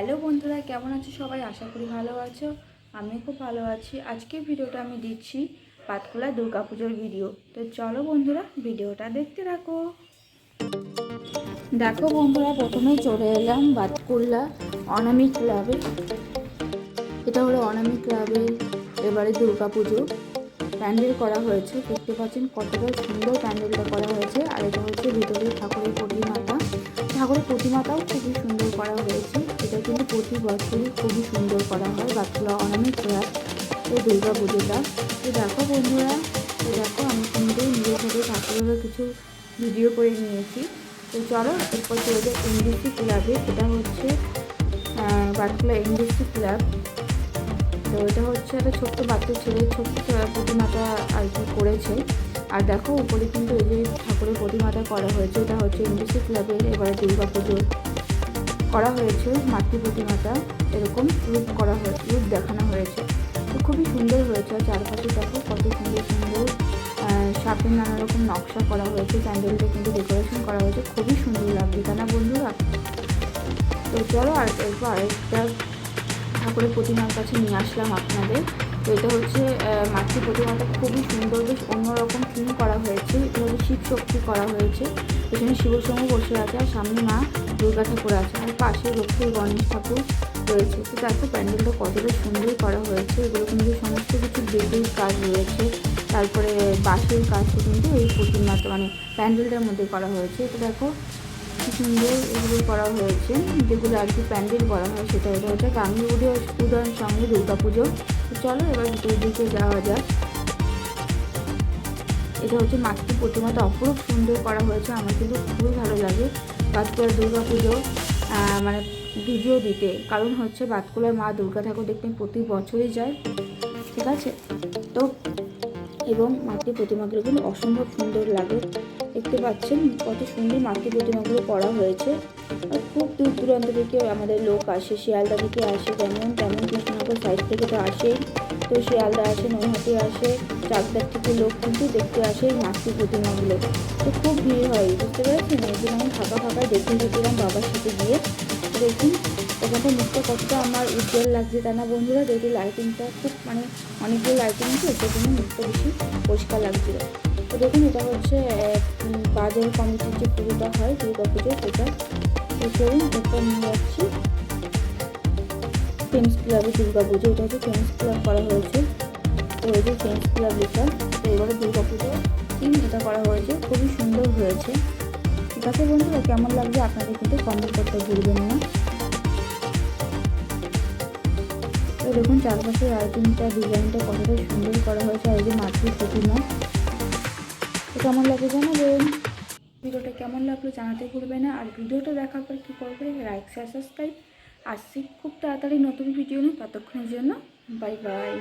Hello বন্ধুরা, কেমন আছো সবাই? আশা করি ভালো আছো। আমি খুব ভালো আছি। আজকের ভিডিওটা আমি দিচ্ছি পাতকুলা দুর্গাপুজোর ভিডিও। তো চলো বন্ধুরা, ভিডিওটা দেখতে থাকো। দেখো বন্ধুরা, প্রথমে চলে এলাম বাতকুল্লা অনামিক ক্লাবে। এটা হলো অনামিক ক্লাবে, এবারে দুর্গাপুজো। প্যান্ডেল করা হয়েছে। দেখতে পাচ্ছেন কতটা সুন্দর প্যান্ডেলটা করা হয়েছে। আর এটা বছরই খুবই সুন্দর করা হয় বাচ্চারা অনেক ক্লাব এই দুর্গা পুজোটা। তো দেখো বন্ধুরা তো দেখো আমি কিন্তু নিজের সাথে ঠাকুরেরও কিছু ভিডিও করে নিয়েছি। তো চলো এরপর চলে যাই ক্লাবে সেটা হচ্ছে বাটকুলা এনডিসি ক্লাব তো এটা হচ্ছে একটা ছোট্ট বাচ্চা ছেলে, ছোট্ট প্রতিমাটা আর কি করেছে। আর দেখো উপরে কিন্তু এই যে ঠাকুরের প্রতিমাটা করা হয়েছে, এটা হচ্ছে এনডিসি ক্লাবের এবারে দুর্গা পুজোর করা হয়েছে মাতৃ প্রতিমাটা এরকম রূপ করা হয়ে রূপ দেখানো হয়েছে। তো খুবই সুন্দর হয়েছে, আর চারপাশে দেখো কত সুন্দর সুন্দর সাপের নানা রকম নকশা করা হয়েছে প্যান্ডেলটা কিন্তু ডেকোরেশন করা হয়েছে, খুবই সুন্দর লাগবে তাই না বন্ধুরা? তো চলো আর এরপর আরেকটা ঠাকুরের প্রতিমার কাছে নিয়ে আসলাম আপনাদের। তো এটা হচ্ছে মাতৃ প্রতিমাটা খুবই সুন্দর, বেশ অন্যরকম থিম করা হয়েছে। শক্তি করা হয়েছে। এখানে শিবর সঙ্গে বসে আছে আর সামনে মা দুর্গা ঠাকুর আছে আর পাশে লক্ষ্মী গণেশ ঠাকুর রয়েছে। তো দেখো প্যান্ডেলটা কতটা সুন্দর করা হয়েছে, এগুলো কিন্তু সমস্ত কিছু বেদির কাজ রয়েছে। তারপরে বাঁশের কাজটা কিন্তু এই প্রতিমাটা মানে প্যান্ডেলটার মধ্যে করা হয়েছে। তো দেখো কি সুন্দর এগুলো করা হয়েছে। যেগুলো আর কি প্যান্ডেল করা হয় সেটা এটা হচ্ছে গাঙ্গি উদয় উদয়ের সঙ্গে দুর্গা পুজো চলো এবার ভিতরের দিকে যাওয়া যাক। এটা হচ্ছে মাতৃ প্রতিমাটা। অপরূপ সুন্দর করা হয়েছে। আমার কিন্তু খুবই ভালো লাগে বাতকুলার দুর্গা পুজো মানে ভিডিও দিতে। কারণ হচ্ছে বাতকুলার মা দুর্গা ঠাকুর দেখতে প্রতি বছরই যায়। ঠিক আছে? তো, এবং মাতৃ প্রতিমাগুলো কিন্তু অসম্ভব সুন্দর লাগে। দেখতে পাচ্ছেন কত সুন্দর মাতৃ প্রতিমাগুলো করা হয়েছে। খুব দূর দূরান্ত থেকে আমাদের লোক আসে, শিয়ালদা থেকে আসে, যেমন তেমন কৃষ্ণনগর সাইড থেকে তো আসেই। তো শিয়ালদা আসে, নৈহাটি আসে চাকদার থেকে লোক কিন্তু দেখতে আসে এই মাতৃ প্রতিমাগুলো। তো খুব ভিড় হয়, বুঝতে পেরেছেন? জন্য আমি ফাঁকা ফাঁকা দেখে গেছিলাম বাবার সাথে গিয়ে। দেখুন ওখানটা মুখটা কতটা আমার উজ্জ্বল লাগছে তা না, বন্ধুরা। দেখি লাইটিংটা খুব মানে অনেকগুলো লাইটিং তো সেই জন্য মুখটা বেশি পরিষ্কার লাগছিল। তো দেখুন, এটা হচ্ছে বাজার কমিটির যে পুজোটা হয়, দুর্গা পুজো, সেটা। চলুন এটা নিয়ে যাচ্ছি ফ্রেন্ডস ক্লাবে দুর্গা পুজো, এটা হচ্ছে ফ্রেন্ডস ক্লাব করা হয়েছে। তো এই যে ফ্রেন্ডস ক্লাব লেখা, তো এবারে দুর্গা পুজো থিম এটা করা হয়েছে, খুবই সুন্দর হয়েছে। ঠিক আছে বন্ধুরা, কেমন লাগছে আপনাদের কিন্তু কমেন্ট করতে ভুলবেন না। তো দেখুন, চারপাশের লাইটিংটা ডিজাইনটা কতটা সুন্দর করা হয়েছে, আর যে মাতৃ প্রতিমা। তো কেমন লাগে জানাবেন? ভিডিওটা কেমন লাগল জানাতে ভুলবে না। আর ভিডিওটা দেখার পর কী করবে? লাইক শেয়ার সাবস্ক্রাইব আসছি খুব তাড়াতাড়ি নতুন ভিডিও নিয়ে ততক্ষণের জন্য বাই বাই